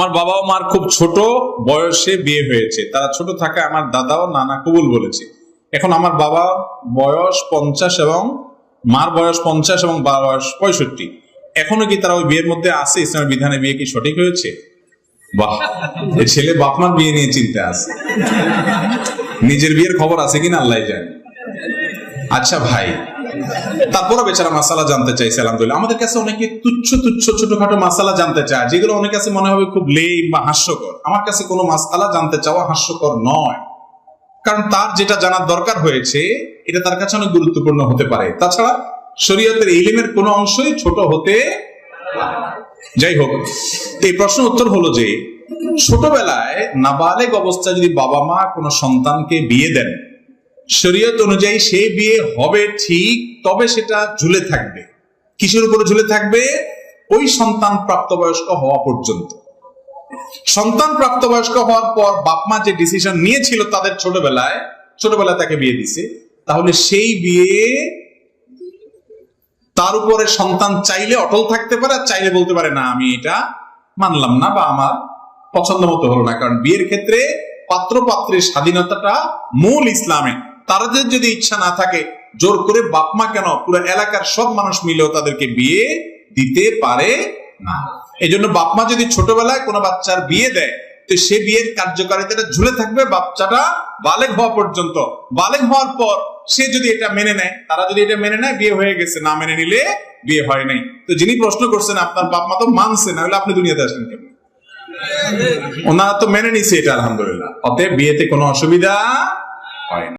আমার বাবা ও মার খুব ছোট বয়সে বিয়ে হয়েছে। তারা ছোট থাকায় আমার দাদাও নানা কবুল বলেছে। এখন আমার বাবা বয়স পঞ্চাশ এবং মার বয়স পঞ্চাশ এবং বাবার বয়স পঁয়ষট্টি। এখনও কি তারা ওই বিয়ের মধ্যে আছে? ইসলামের বিধানে বিয়ে কি সঠিক হয়েছে? বাহ ছেলে বাপ মার বিয়ে নিয়ে চিন্তা আছে। নিজের বিয়ের খবর আছে কিনা আল্লাহ জানে। আচ্ছা ভাই তারপরে বেচারা মাসালা জানতে চাইছে, আলহামদুলিল্লাহ। আমাদের কাছে অনেকে তুচ্ছ তুচ্ছ, ছোটখাটো মাসালা জানতে চায়, যেগুলো অনেক কাছে মনে হবে খুব বা হাস্যকর। আমার কাছে কোনো মাসালা জানতে চাওয়া হাস্যকর নয়। কারণ তার যেটা জানার দরকার হয়েছে, এটা তার কাছে অনেক গুরুত্বপূর্ণ হতে পারে। তাছাড়া শরীয়তের ইলিমের কোনো অংশই ছোট হতে যাই হোক, এই প্রশ্ন উত্তর হলো যে, ছোটবেলায় নাবালেগ অবস্থায় যদি বাবা মা কোনো সন্তানকে বিয়ে দেন শরীয়ত অনুযায়ী সেই বিয়ে হবে ঠিক, তবে সেটা ঝুলে থাকবে। কিসের উপরে ঝুলে থাকবে? ওই সন্তান প্রাপ্তবয়স্ক হওয়া পর্যন্ত। সন্তান প্রাপ্তবয়স্ক হওয়ার পর বাপ মা যে ডিসিশন নিয়েছিল তাদের ছোটবেলায় ছোটবেলায় তাকে বিয়ে দিছে, তাহলে সেই বিয়ে তার উপরে সন্তান চাইলে অটল থাকতে পারে, আর চাইলে বলতে পারে, না, আমি এটা মানলাম না বা আমার পছন্দ মতো হলো না। কারণ বিয়ের ক্ষেত্রে পাত্র পাত্রের স্বাধীনতাটা মূল ইসলামে তাদের যদি ইচ্ছা না থাকে, জোর করে বাপমা কেন পুরো এলাকার সব মানুষ মিলেও তাদেরকে বিয়ে দিতে পারে না। এই জন্য বাপমা যদি ছোটবেলায় কোনো বাচ্চার বিয়ে দেয়, তো সে বিয়ের কার্যকারিতাটা ঝুলে থাকবে বাচ্চাটা বালেগ হওয়া পর্যন্ত। বালেগ হওয়ার পর সে যদি এটা মেনে নেয়, তারা যদি এটা মেনে নেয়, বিয়ে হয়ে গেছে, না মেনে নিলে বিয়ে হয় নাই। তো যিনি প্রশ্ন করছেন, আপনার বাপ মা তো মানছে না, হলে আপনি দুনিয়াতে আসেন কেন ওনারা তো মেনে নিছে এটা, আলহামদুলিল্লাহ। অতএব বিয়েতে কোনো অসুবিধা হয় না।